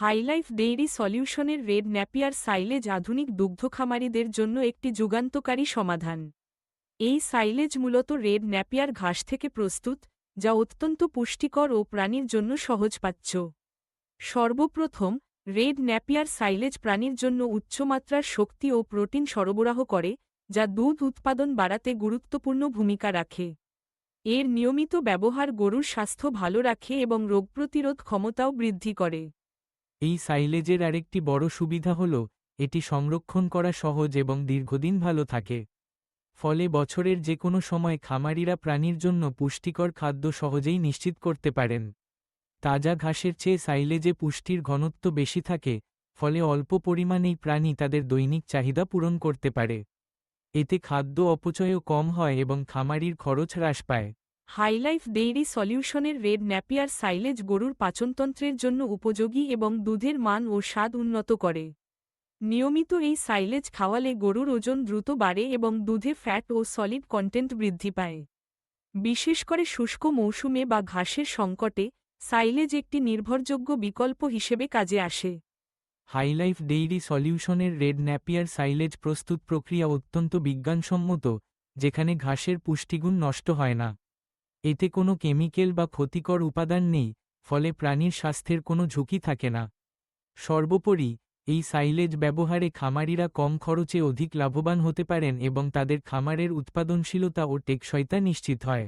HiLife dairy সলিউশনের red napier silage আধুনিক দুগ্ধ খামারিদের জন্য একটি যুগান্তকারী সমাধান। এই সাইলেজ মূলত রেড ন্যাপিয়ার ঘাস থেকে প্রস্তুত, যা অত্যন্ত পুষ্টিকর ও প্রাণীর জন্য সহজপাচ্য। সর্বপ্রথম, রেড ন্যাপিয়ার সাইলেজ প্রাণীর জন্য উচ্চমাত্রার শক্তি ও প্রোটিন সরবরাহ করে, যা দুধ উৎপাদন বাড়াতে গুরুত্বপূর্ণ ভূমিকা রাখে। এর নিয়মিত ব্যবহার গরুর স্বাস্থ্য ভালো রাখে এবং রোগ প্রতিরোধ ক্ষমতাও বৃদ্ধি করে। এই সাইলেজের আরেকটি বড় সুবিধা হল, এটি সংরক্ষণ করা সহজ এবং দীর্ঘদিন ভালো থাকে। ফলে বছরের যে কোনো সময় খামারিরা প্রাণীর জন্য পুষ্টিকর খাদ্য সহজেই নিশ্চিত করতে পারেন। তাজা ঘাসের চেয়ে সাইলেজে পুষ্টির ঘনত্ব বেশি থাকে, ফলে অল্প পরিমাণেই প্রাণী তাদের দৈনিক চাহিদা পূরণ করতে পারে। এতে খাদ্য অপচয়ও কম হয় এবং খামারির খরচ হ্রাস পায়। হাইলাইফ ডেইরি সলিউশনের রেড ন্যাপিয়ার সাইলেজ গরুর পাচনতন্ত্রের জন্য উপযোগী এবং দুধের মান ও স্বাদ উন্নত করে। নিয়মিত এই সাইলেজ খাওয়ালে গরুর ওজন দ্রুত বাড়ে এবং দুধে ফ্যাট ও সলিড কন্টেন্ট বৃদ্ধি পায়। বিশেষ করে শুষ্ক মৌসুমে বা ঘাসের সংকটে, সাইলেজ একটি নির্ভরযোগ্য বিকল্প হিসেবে কাজে আসে। হাইলাইফ ডেইরি সলিউশনের রেড ন্যাপিয়ার সাইলেজ প্রস্তুত প্রক্রিয়া অত্যন্ত বিজ্ঞানসম্মত, যেখানে ঘাসের পুষ্টিগুণ নষ্ট হয় না। এতে কোনো কেমিক্যাল বা ক্ষতিকর উপাদান নেই, ফলে প্রাণীর স্বাস্থ্যের কোনো ঝুঁকি থাকে না। সর্বোপরি, এই সাইলেজ ব্যবহারে খামারিরা কম খরচে অধিক লাভবান হতে পারেন এবং তাদের খামারের উৎপাদনশীলতা ও টেকসইতা নিশ্চিত হয়।